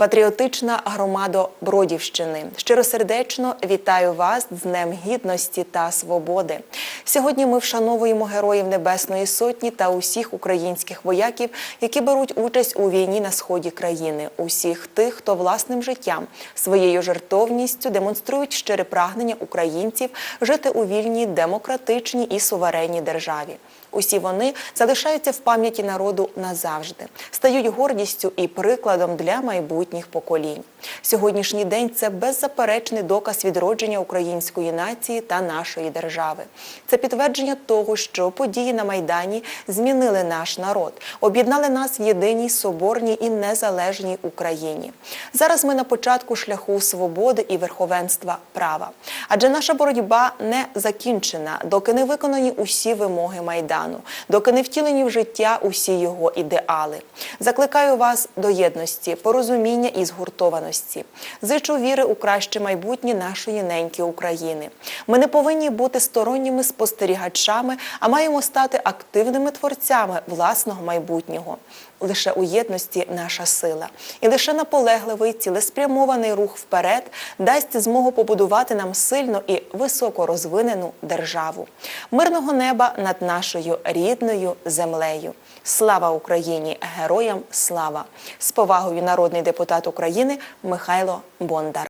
Патріотична громада Бродівщини. Щиросердечно вітаю вас з Днем Гідності та Свободи. Сьогодні ми вшановуємо героїв Небесної Сотні та усіх українських вояків, які беруть участь у війні на сході країни, усіх тих, хто власним життям, своєю жертовністю демонструють щире прагнення українців жити у вільній, демократичній і суверенній державі. Усі вони залишаються в пам'яті народу назавжди, стають гордістю і прикладом для майбутніх поколінь. Сьогоднішній день це беззаперечний доказ відродження української нації та нашої держави. Це підтвердження того, що події на майдані змінили наш народ, об'єднали нас в єдиній соборній і незалежній Україні. Зараз ми на початку шляху свободи і верховенства права. Адже наша боротьба не закінчена, доки не виконані усі вимоги майдану, доки не втілені в життя усі його ідеали. Закликаю вас до єдності, порозуміння і згуртованості. Зичу віри у краще майбутнє нашої неньки України. Ми не повинні бути сторонніми спостерігачами, а маємо стати активними творцями власного майбутнього. Лише у єдності наша сила, і лише наполегливий, цілеспрямований рух вперед дасть змогу побудувати нам сильну і високо розвинену державу, мирного неба над нашою рідною землею. Слава Україні! Героям слава! З повагою народний депутат України Михайло Бондар.